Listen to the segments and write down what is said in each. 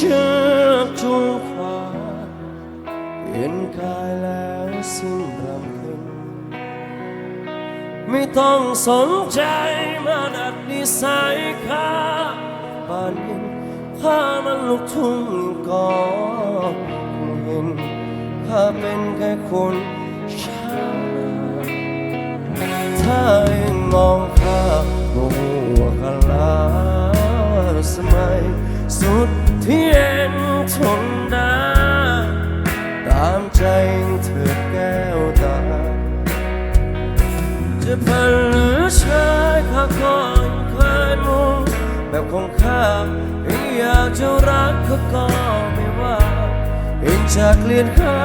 เชือกจูงขวาเห็นกายแล้วสิ้นรำพึงไม่ต้องสนใจมาดัดนิสัยข้าปานเย็นข้ามันลูกทุ่งก็คงเห็นข้าเป็นแค่คนชาวนาถ้าเองมองข้าก็หัวกะลาสมัยสุดามใจเธอแก้วตา จะพันหรือชายข้าก็ยังเคยมุงแบบของข้าเองอยากจะรักข้าก็ไม่ว่าเองจะเกลียดข้า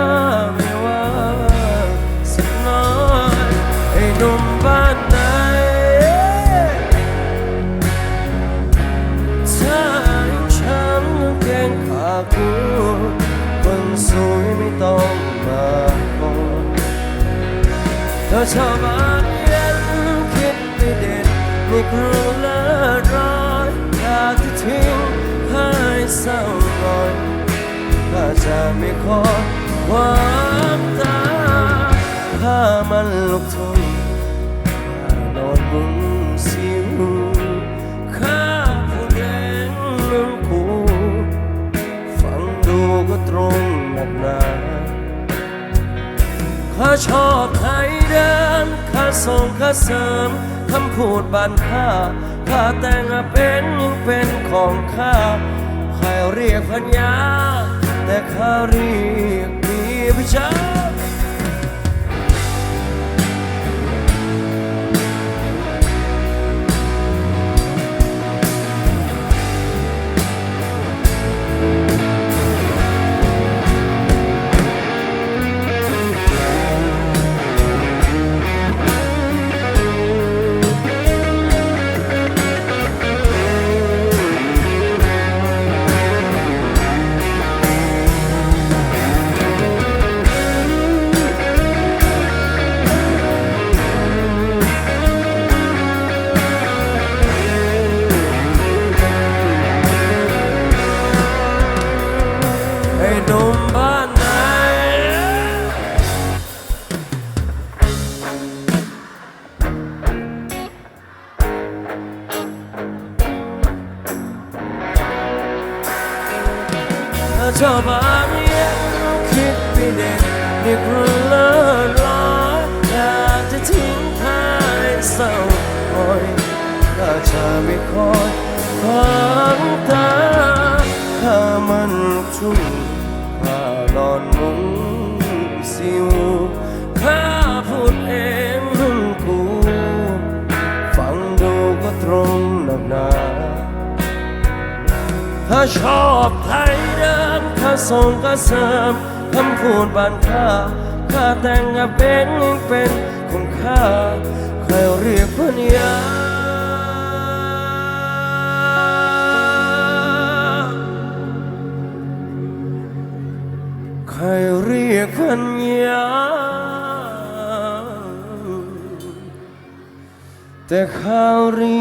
เธอชอบอ่านเย็นคิดไม่เด็ดไม่กรู้เลิศร้อยอยากจะทิ้งให้เศร้าลอยถ้าจะไม่ขอความตาถ้ามันลุกทุ่ ส่งข้าเสริมคำพูดบานข้าข้าแต่งเป็นยังเป็นของข้าใครเรียกพัญญาแต่ข้าเรียกมีพิชา หนุ่มบ้านไหนถ้าชอบอ่านเย็นคิดไม่เด็ดเรียกรู้เลิศร้อยอยากจะทิ้งท้ายเศร้าคอยถ้าจะไม่คอยความตาถ้ามัน นอนมุงสิวข้าพูดเองนุ่งกู ฟังดูก็ตรงนักหนาถ้าชอบไทยเดิมถ้าส่งก็เสริมคำพูดบานข้าข้าแต่งกับเป็นยังเป็นของข้าใครเรียกพันย แต่ข้าเรี